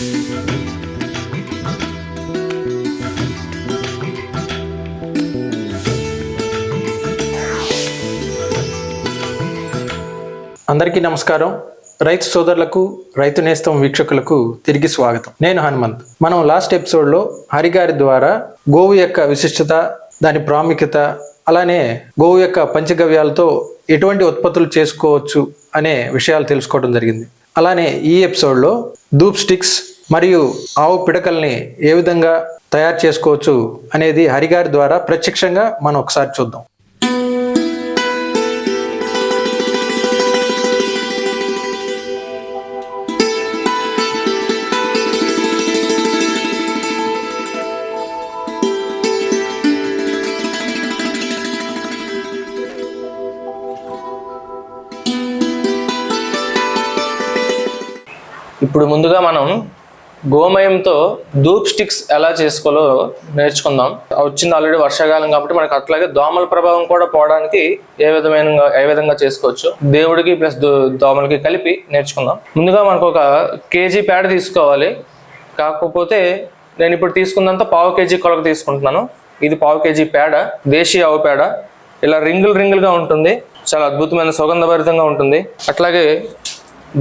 అందరికీ నమస్కారం. రైతు సోదరులకు రైతు నేస్తం వీక్షకులకు తిరిగి స్వాగతం. నేను హనుమంత్. మనం లాస్ట్ ఎపిసోడ్లో హరిగారి ద్వారా గోవు యొక్క విశిష్టత దాని ప్రాముఖ్యత అలానే గోవు యొక్క పంచగవ్యాలతో ఎటువంటి ఉత్పత్తులు చేసుకోవచ్చు అనే విషయాలు తెలుసుకోవడం జరిగింది. అలానే ఈ ఎపిసోడ్లో ధూప్ స్టిక్స్ మరియు ఆవు పిడకల్ని ఏ విధంగా తయారు చేసుకోవచ్చు అనేది హరిగారి ద్వారా ప్రత్యక్షంగా మనం ఒకసారి చూద్దాం. ఇప్పుడు ముందుగా మనం గోమయంతో ధూప్ స్టిక్స్ ఎలా చేసుకోవాలో నేర్చుకుందాం. వచ్చింది ఆల్రెడీ వర్షాకాలం కాబట్టి మనకు అట్లాగే దోమల ప్రభావం కూడా పోవడానికి ఏ విధమైన ఏ విధంగా చేసుకోవచ్చు. దేవుడికి ప్లస్ దోమలకి కలిపి నేర్చుకుందాం. ముందుగా మనకు ఒక కేజీ పేడ తీసుకోవాలి. కాకపోతే నేను ఇప్పుడు తీసుకున్నంత పావు కేజీ కొలక తీసుకుంటున్నాను. ఇది పావు కేజీ పేడ దేశీయ ఆవు పేడ ఇలా రింగులు రింగులుగా ఉంటుంది. చాలా అద్భుతమైన సుగంధభరితంగా ఉంటుంది. అట్లాగే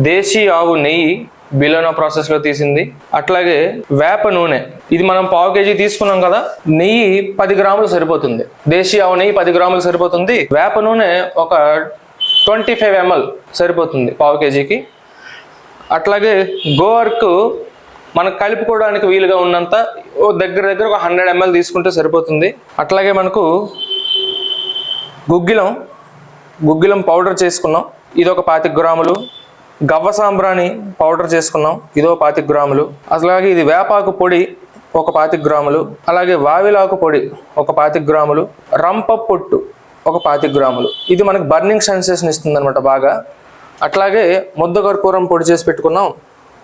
దేశీ ఆవు నెయ్యి బిలోనా ప్రాసెస్లో తీసింది. అట్లాగే వేప నూనె. ఇది మనం పావు కేజీ తీసుకున్నాం కదా నెయ్యి పది గ్రాములు సరిపోతుంది. దేశీయ ఆవు నెయ్యి పది గ్రాములు సరిపోతుంది. వేప నూనె ఒక ట్వంటీ ఫైవ్ ఎంఎల్ సరిపోతుంది పావు కేజీకి. అట్లాగే గోవర్క్ మనకు కలుపుకోవడానికి వీలుగా ఉన్నంత ఓ దగ్గర దగ్గర ఒక హండ్రెడ్ ఎంఎల్ తీసుకుంటే సరిపోతుంది. అట్లాగే మనకు గుగ్గిలం గుగ్గిలం పౌడర్ చేసుకున్నాం. ఇది ఒక పాతిక గ్రాములు. గవ్వ సాంబ్రాణి పౌడర్ చేసుకున్నాం. ఇదో పాతిక గ్రాములు. అలాగే ఇది వేపాకు పొడి ఒక పాతిక గ్రాములు. అలాగే వావిలాకు పొడి ఒక పాతిక గ్రాములు. రంప పొట్టు ఒక పాతిక గ్రాములు. ఇది మనకు బర్నింగ్ సెన్సేషన్ ఇస్తుంది అనమాట బాగా. అట్లాగే ముద్ద కర్పూరం పొడి చేసి పెట్టుకున్నాం.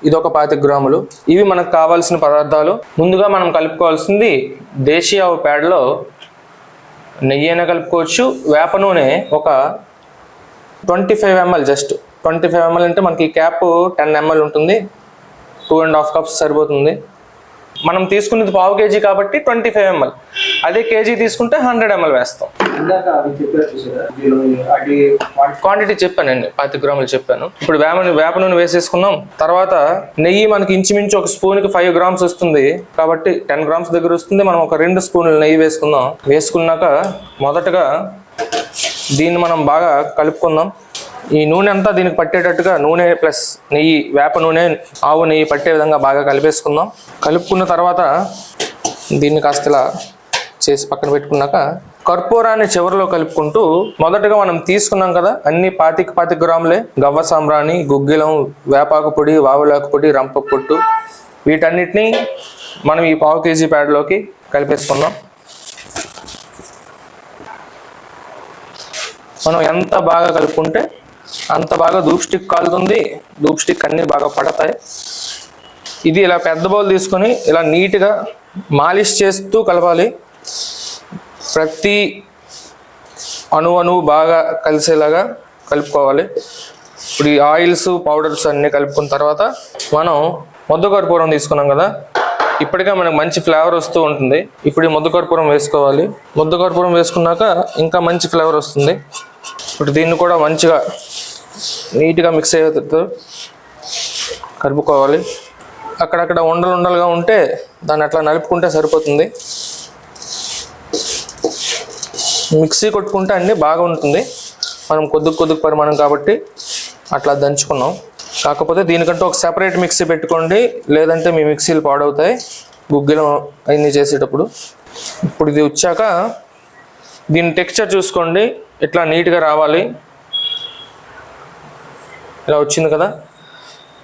ఇది ఒక పాతిక గ్రాములు. ఇవి మనకు కావాల్సిన పదార్థాలు. ముందుగా మనం కలుపుకోవాల్సింది దేశీయ ఆవు పేడలో నెయ్యి అయినా కలుపుకోవచ్చు. వేప నూనె ఒక twenty five ML just. Twenty five ML అంటే మనకి క్యాప్ టెన్ ఎంఎల్ ఉంటుంది. టూ అండ్ హాఫ్ కప్స్ సరిపోతుంది. మనం తీసుకున్నది పావు కేజీ కాబట్టి ట్వంటీ ఫైవ్ ఎంఎల్ అదే కేజీ తీసుకుంటే హండ్రెడ్ ఎంఎల్ వేస్తాం. క్వాంటిటీ చెప్పానండి. పాతి గ్రాములు చెప్పాను. ఇప్పుడు వేప వేప నూనె వేసేసుకున్నాం. తర్వాత నెయ్యి మనకి ఇంచుమించు ఒక స్పూన్కి ఫైవ్ గ్రామ్స్ వస్తుంది. కాబట్టి టెన్ గ్రామ్స్ దగ్గర వస్తుంది. మనం ఒక రెండు స్పూన్లు నెయ్యి వేసుకుందాం. వేసుకున్నాక మొదటగా దీన్ని మనం బాగా కలుపుకుందాం. ఈ నూనె అంతా దీనికి పట్టేటట్టుగా నూనె ప్లస్ నెయ్యి వేప నూనె ఆవు నెయ్యి పట్టే విధంగా బాగా కలిపేసుకుందాం. కలుపుకున్న తర్వాత దీన్ని కాస్త ఇలా చేసి పక్కన పెట్టుకున్నాక కర్పూరాన్ని చివరిలో కలుపుకుంటూ మొదటగా మనం తీసుకున్నాం కదా అన్ని పాతిక పాతిక గ్రాములే. గవ్వ సాంబ్రాణి గుగ్గిలం వేపాకు పొడి వావులాకు పొడి రంప పొట్టు వీటన్నిటిని మనం ఈ పావు కేజీ ప్యాడ్లోకి కలిపేసుకుందాం. మనం ఎంత బాగా కలుపుకుంటే అంత బాగా ధూప్ స్టిక్ కాలుతుంది. ధూప్ స్టిక్ అన్నీ బాగా పడతాయి. ఇది ఇలా పెద్ద బౌల్ తీసుకొని ఇలా నీట్గా మాలిష్ చేస్తూ కలపాలి. ప్రతి అణు అణువు బాగా కలిసేలాగా కలుపుకోవాలి. ఇప్పుడు ఈ ఆయిల్స్ పౌడర్స్ అన్నీ కలుపుకున్న తర్వాత మనం ముద్దకర్పూరం తీసుకున్నాం కదా. ఇప్పటికే మనకు మంచి ఫ్లేవర్ వస్తూ ఉంటుంది. ఇప్పుడు ఈ ముద్దకర్పూరం వేసుకోవాలి. ముద్దకర్పూరం వేసుకున్నాక ఇంకా మంచి ఫ్లేవర్ వస్తుంది. ఇప్పుడు దీన్ని కూడా మంచిగా నీట్గా మిక్స్ అయ్యేటట్టు కలుపుకోవాలి. అక్కడక్కడ ఉండలు ఉండలుగా ఉంటే దాన్ని అట్లా నలుపుకుంటే సరిపోతుంది. మిక్సీ కొట్టుకుంటే అన్నీ బాగా ఉంటుంది. మనం కొద్ది కొద్ది పరిమాణం కాబట్టి అట్లా దంచుకున్నాం. కాకపోతే దీనికంటే ఒక సెపరేట్ మిక్సీ పెట్టుకోండి. లేదంటే మీ మిక్సీలు పాడవుతాయి. గుగ్గిలం అన్నీ చేసేటప్పుడు. ఇప్పుడు ఇది వచ్చాక దీని టెక్స్చర్ చూసుకోండి. ఇట్లా నీట్గా రావాలి. ఇలా వచ్చింది కదా?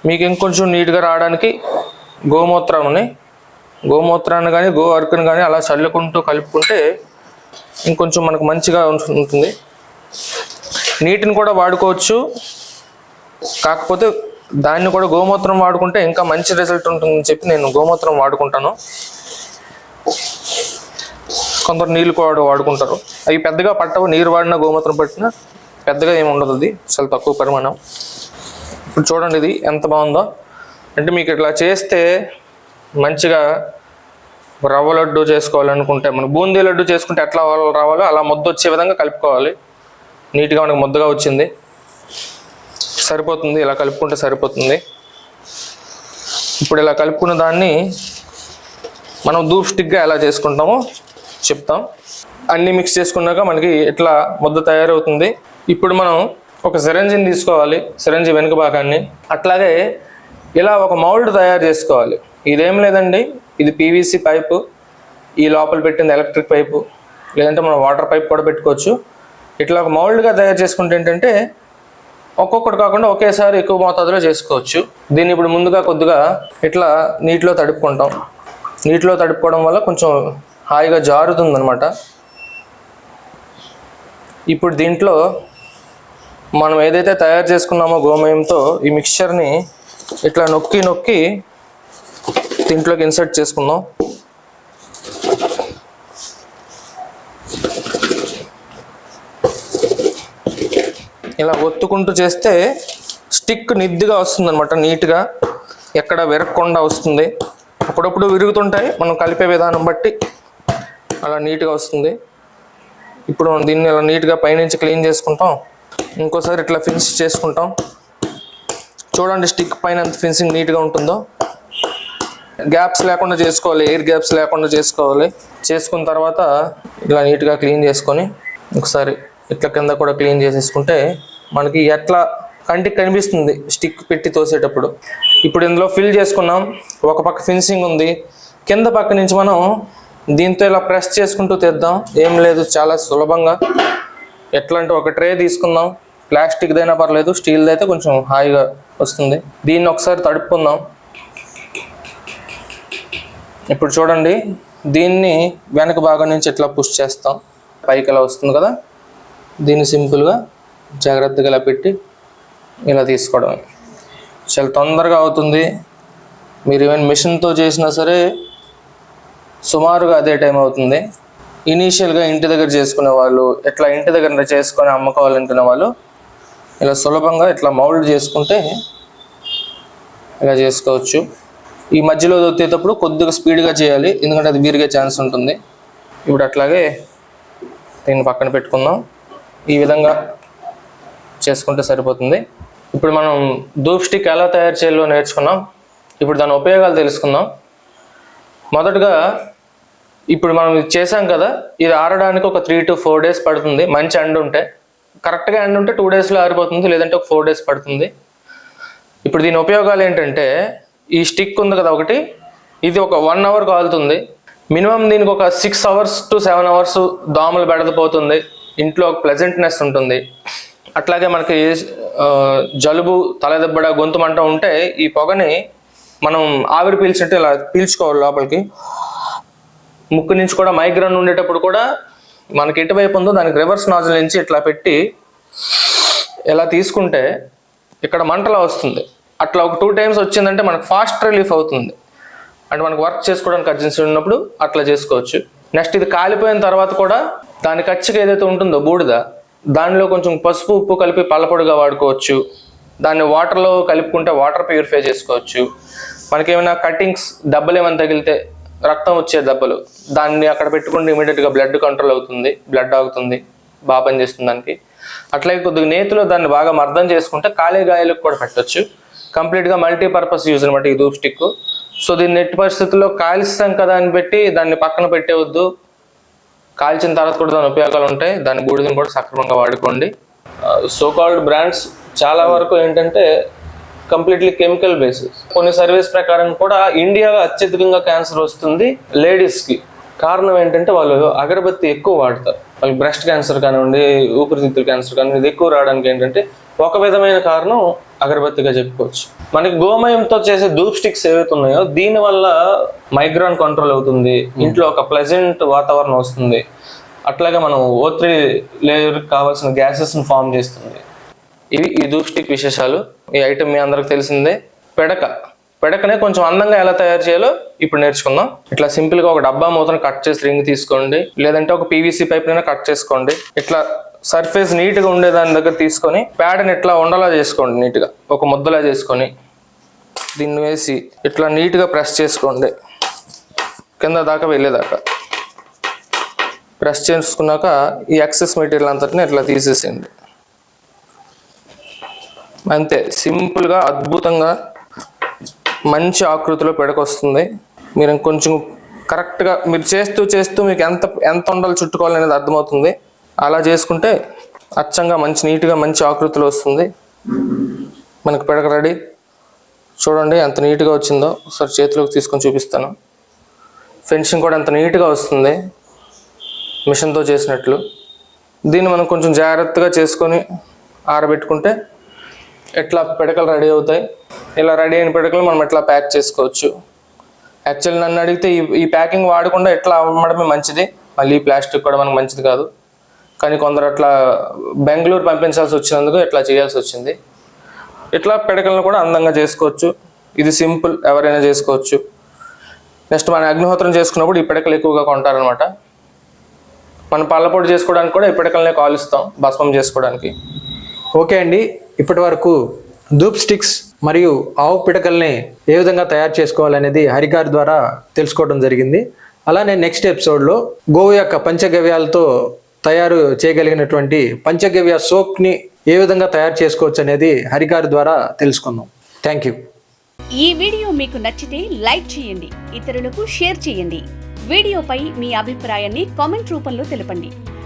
మీకు ఇంకొంచెం నీట్గా రావడానికి గోమూత్రాన్ని గోమూత్రాన్ని కానీ గో అరుకుని కానీ అలా చల్లుకుంటూ కలుపుకుంటే ఇంకొంచెం మనకు మంచిగా ఉంటుంది. నీటిని కూడా వాడుకోవచ్చు. కాకపోతే దాన్ని కూడా గోమూత్రం వాడుకుంటే ఇంకా మంచి రిజల్ట్ ఉంటుందని చెప్పి నేను గోమూత్రం వాడుకుంటాను. కొందరు నీళ్ళు కూడా వాడుకుంటారు. అవి పెద్దగా పట్టవు. నీరు వాడినా గోమూత్రం పట్టినా పెద్దగా ఏమి ఉండదు అది. చాలా తక్కువ పరిమాణం. ఇప్పుడు చూడండి ఇది ఎంత బాగుందో. అంటే మీకు ఇట్లా చేస్తే మంచిగా రవ్వ లడ్డు చేసుకోవాలనుకుంటే మనం బూందీ లడ్డు చేసుకుంటే ఎట్లా రావాలో అలా ముద్ద వచ్చే విధంగా కలుపుకోవాలి. నీట్గా మనకు ముద్దగా వచ్చింది. సరిపోతుంది ఇలా కలుపుకుంటే సరిపోతుంది. ఇప్పుడు ఇలా కలుపుకున్న దాన్ని మనం దూప్ స్టిక్గా ఎలా చేసుకుంటామో చెప్తాం. అన్నీ మిక్స్ చేసుకున్నాక మనకి ఇట్లా ముద్ద తయారవుతుంది. ఇప్పుడు మనం ఒక సిరంజిని తీసుకోవాలి సిరంజి వెనుక భాగాన్ని. అట్లాగే ఇలా ఒక మౌల్డ్ తయారు చేసుకోవాలి. ఇదేం లేదండి ఇది పీవీసీ పైపు ఈ లోపల పెట్టింది ఎలక్ట్రిక్ పైపు లేదంటే మనం వాటర్ పైప్ కూడా పెట్టుకోవచ్చు. ఇట్లా ఒక మౌల్డ్గా తయారు చేసుకుంటే ఏంటంటే ఒక్కొక్కటి కాకుండా ఒకేసారి ఎక్కువ మోతాదులో చేసుకోవచ్చు. దీన్ని ఇప్పుడు ముందుగా కొద్దిగా ఇట్లా నీటిలో తడుపుకుంటాం. నీటిలో తడుపుకోవడం వల్ల కొంచెం హాయిగా జారుతుంది అనమాట ఇప్పుడు దీంట్లో మనం ఏదైతే తయారు చేసుకున్నామో గోమయంతో ఈ మిక్చర్ని ఇట్లా నొక్కి నొక్కి దీంట్లోకి ఇన్సర్ట్ చేసుకుందాం. ఇలా ఒత్తుకుంటూ చేస్తే స్టిక్ నిద్దుగా వస్తుంది అనమాట నీట్గా. ఎక్కడ విరగకుండా వస్తుంది. అప్పుడప్పుడు విరుగుతుంటాయి మనం కలిపే విధానం బట్టి అలా నీట్గా వస్తుంది. ఇప్పుడు మనం దీన్ని ఇలా నీట్గా పైనుంచి క్లీన్ చేసుకుంటాం. ఇంకోసారి ఇట్లా ఫిన్స్ చేసుకుంటాం. చూడండి స్టిక్ పైన ఎంత ఫిన్సింగ్ నీట్గా ఉంటుందో. గ్యాప్స్ లేకుండా చేసుకోవాలి ఎయిర్ గ్యాప్స్ లేకుండా చేసుకోవాలి. చేసుకున్న తర్వాత ఇలా నీట్గా క్లీన్ చేసుకొని ఒకసారి ఇట్లా కింద కూడా క్లీన్ చేసేసుకుంటే మనకి ఎట్లా కంటికి కనిపిస్తుంది స్టిక్ పెట్టి తోసేటప్పుడు. ఇప్పుడు ఇందులో ఫిల్ చేసుకున్నాం ఒక పక్క ఫినిషింగ్ ఉంది. కింద పక్క నుంచి మనం దీంతో ఇలా ప్రెస్ చేసుకుంటూ తెద్దాం. ఏం లేదు చాలా సులభంగా ఎట్లా అంటే ఒక ట్రే తీసుకుందాం. ప్లాస్టిక్ దైనా పర్లేదు స్టీల్ అయితే కొంచెం హాయిగా వస్తుంది. దీన్ని ఒకసారి తడుపుకుందాం. ఇప్పుడు చూడండి దీన్ని వెనక భాగం నుంచి ఇట్లా పుష్ చేస్తాం. పైకి ఇలా వస్తుంది కదా? దీన్ని సింపుల్గా జాగ్రత్తగా ఇలా పెట్టి ఇలా తీసుకోవడం చాలా తొందరగా అవుతుంది. మీరు ఈవెన్ మిషన్తో చేసినా సరే సుమారుగా అదే టైం అవుతుంది. ఇనీషియల్గా ఇంటి దగ్గర చేసుకునే వాళ్ళు ఎట్లా ఇంటి దగ్గర చేసుకొని అమ్ముకోవాలనుకునే వాళ్ళు ఇలా సులభంగా ఇట్లా మౌల్డ్ చేసుకుంటే ఇలా చేసుకోవచ్చు. ఈ మధ్యలో దొత్తేటప్పుడు కొద్దిగా స్పీడ్గా చేయాలి ఎందుకంటే అది విరిగే ఛాన్స్ ఉంటుంది. ఇప్పుడు అట్లాగే దీన్ని పక్కన పెట్టుకుందాం. ఈ విధంగా చేసుకుంటే సరిపోతుంది. ఇప్పుడు మనం ధూప్ స్టిక్ ఎలా తయారు చేయాలో నేర్చుకున్నాం. ఇప్పుడు దాని ఉపయోగాలు తెలుసుకుందాం. మొదటగా ఇప్పుడు మనం ఇది చేసాం కదా ఇది ఆరడానికి ఒక త్రీ టు ఫోర్ డేస్ పడుతుంది. మంచి ఎండ ఉంటే కరెక్ట్గా ఎండ ఉంటే టూ డేస్లో ఆరిపోతుంది లేదంటే ఒక ఫోర్ డేస్ పడుతుంది. ఇప్పుడు దీని ఉపయోగాలు ఏంటంటే ఈ స్టిక్ ఉంది కదా ఒకటి ఇది ఒక వన్ అవర్ కాలుతుంది. మినిమం దీనికి ఒక six hours to seven hours దోమలు బెడదపోతుంది ఇంట్లో ఒక ప్లెజెంట్నెస్ ఉంటుంది. అట్లాగే మనకి జలుబు తలదెబ్బడ గొంతు మంట ఉంటే ఈ పొగని మనం ఆవిరి పీల్చినట్టు ఇలా పీల్చుకోవాలి లోపలికి. ముక్కు నుంచి కూడా మైగ్రేన్ ఉండేటప్పుడు కూడా మనకి ఎటువైపు ఉందో దానికి రివర్స్ నాజల్ నుంచి ఇట్లా పెట్టి ఇలా తీసుకుంటే ఇక్కడ మంటలా వస్తుంది. అట్లా ఒక టూ టైమ్స్ వచ్చిందంటే మనకు ఫాస్ట్ రిలీఫ్ అవుతుంది. అంటే మనకు వర్క్ చేసుకోవడానికి అర్జెన్సీ ఉన్నప్పుడు అట్లా చేసుకోవచ్చు. నెక్స్ట్ ఇది కాలిపోయిన తర్వాత కూడా దాని ఖర్చుకి ఏదైతే ఉంటుందో బూడిద దానిలో కొంచెం పసుపు ఉప్పు కలిపి పలపొడిగా వాడుకోవచ్చు. దాన్ని వాటర్లో కలుపుకుంటే వాటర్ ప్యూరిఫై చేసుకోవచ్చు. మనకేమైనా కటింగ్స్ దెబ్బలు ఏమైనా తగిలితే రక్తం వచ్చే దెబ్బలు. దాన్ని అక్కడ పెట్టుకుంటే ఇమీడియట్గా బ్లడ్ కంట్రోల్ అవుతుంది బ్లడ్ ఆగుతుంది బాగా పనిచేస్తుంది దానికి. అట్లాగే కొద్దిగా నేతిలో దాన్ని బాగా మర్దం చేసుకుంటే కాలే గాయాలకు కూడా పెట్టొచ్చు. కంప్లీట్గా మల్టీపర్పస్ యూజ్ అనమాట ఈ ధూప్ స్టిక్ సో దీన్ని ఎట్టి పరిస్థితుల్లో కాల్స్తాం కదా అని పెట్టి దాన్ని పక్కన పెట్టేవద్దు. కాల్చిన తర్వాత కూడా దాని ఉపయోగాలు ఉంటాయి. దాని బూడిదని కూడా సక్రమంగా వాడుకోండి. సో కాల్డ్ బ్రాండ్స్ చాలా వరకు ఏంటంటే కంప్లీట్లీ కెమికల్ బేసిస్ కొన్ని సర్వీస్ ప్రకారం కూడా ఇండియాలో అత్యధికంగా క్యాన్సర్ వస్తుంది లేడీస్కి కారణం ఏంటంటే వాళ్ళు అగరబత్తి ఎక్కువ వాడతారు. వాళ్ళకి బ్రెస్ట్ క్యాన్సర్ కానివ్వండి ఊపిరితిత్తుల క్యాన్సర్ కానివ్వండి ఎక్కువ రావడానికి ఏంటంటే ఒక విధమైన కారణం అగరబత్తిగా చెప్పుకోవచ్చు. మనకి గోమయంతో చేసే ధూప్ స్టిక్స్ ఏవైతే ఉన్నాయో దీని వల్ల మైగ్రాన్ కంట్రోల్ అవుతుంది. ఇంట్లో ఒక ప్లెజెంట్ వాతావరణం వస్తుంది. అట్లాగే మనం ఓ త్రీ లేయర్ కావాల్సిన గ్యాసెస్ ఫామ్ చేస్తుంది. ఇవి ఈ దూప్స్టిక్ విశేషాలు. ఈ ఐటమ్ మీ అందరికి తెలిసిందే. పెడక. పెడకనే కొంచెం అందంగా ఎలా తయారు చేయాలో ఇప్పుడు నేర్చుకుందాం. ఇట్లా సింపుల్గా ఒక డబ్బా మూతను కట్ చేసి రింగ్ తీసుకోండి. లేదంటే ఒక పీవీసీ పైప్ అయినా కట్ చేసుకోండి. ఇట్లా సర్ఫేస్ నీట్గా ఉండే దాని దగ్గర తీసుకొని ప్యాడ్ని ఇట్లా ఉండలా చేసుకోండి నీట్గా. ఒక ముద్దలా చేసుకొని దీన్ని వేసి ఇట్లా నీట్గా ప్రెస్ చేసుకోండి. కింద దాకా వెళ్ళేదాకా. ప్రెస్ చేసుకున్నాక ఈ ఎక్సెస్ మెటీరియల్ అంతటిని ఇట్లా తీసేసేయండి. అంతే. సింపుల్గా అద్భుతంగా మంచి ఆకృతిలో పిడకొస్తుంది. మీరు కొంచెం కరెక్ట్గా మీరు చేస్తూ చేస్తూ మీకు ఎంత ఎంత ఉండాలి చుట్టుకోవాలనేది అర్థమవుతుంది. అలా చేసుకుంటే అచ్చంగా మంచి నీట్గా మంచి ఆకృతిలో వస్తుంది. మనకు పిడక రెడీ. చూడండి ఎంత నీట్గా వచ్చిందో. ఒకసారి చేతిలోకి తీసుకొని చూపిస్తాను. ఫెన్సింగ్ కూడా ఎంత నీట్గా వస్తుంది. మిషన్తో చేసినట్లు. దీన్ని మనం కొంచెం జాగ్రత్తగా చేసుకొని ఆరబెట్టుకుంటే ఎట్లా పిడకలు రెడీ అవుతాయి? ఇలా రెడీ అయిన పిడకలు మనం ఎట్లా ప్యాక్ చేసుకోవచ్చు? యాక్చువల్ నన్ను అడిగితే ఈ ఈ ప్యాకింగ్ వాడకుండా ఎట్లా అమ్మడమే మంచిది. మళ్ళీ ప్లాస్టిక్ కూడా మనకు మంచిది కాదు. కానీ కొందరు అట్లా బెంగళూరు పంపించాల్సి వచ్చినందుకు ఇట్లా చేయాల్సి వచ్చింది. ఇట్లా పిడకలను కూడా అందంగా చేసుకోవచ్చు. ఇది సింపుల్ ఎవరైనా చేసుకోవచ్చు. నెక్స్ట్ మన అగ్నిహోత్రం చేసుకున్నప్పుడు ఈ పిడకలు ఎక్కువగా కొంటారనమాట మనం పళ్ళపొడి చేసుకోవడానికి కూడా ఈ పిడకలనే కాలుస్తాం భస్మం చేసుకోవడానికి. ఓకే అండి. ఇప్పటి వరకు ధూప్ స్టిక్స్ మరియు ఆవు పిడకల్ని ఏ విధంగా తయారు చేసుకోవాలనేది హరిగారి ద్వారా తెలుసుకోవడం జరిగింది. అలానే నెక్స్ట్ ఎపిసోడ్లో గోవు యొక్క పంచగవ్యాలతో తయారు చేయగలిగినటువంటి పంచగవ్య సోప్ని ఏ విధంగా తయారు చేసుకోవచ్చు అనేది హరిగారి ద్వారా తెలుసుకుందాం థ్యాంక్ యూ. ఈ వీడియో మీకు నచ్చితే లైక్ చేయండి ఇతరులకు షేర్ చేయండి. వీడియోపై మీ అభిప్రాయాన్ని కామెంట్ రూపంలో తెలపండి.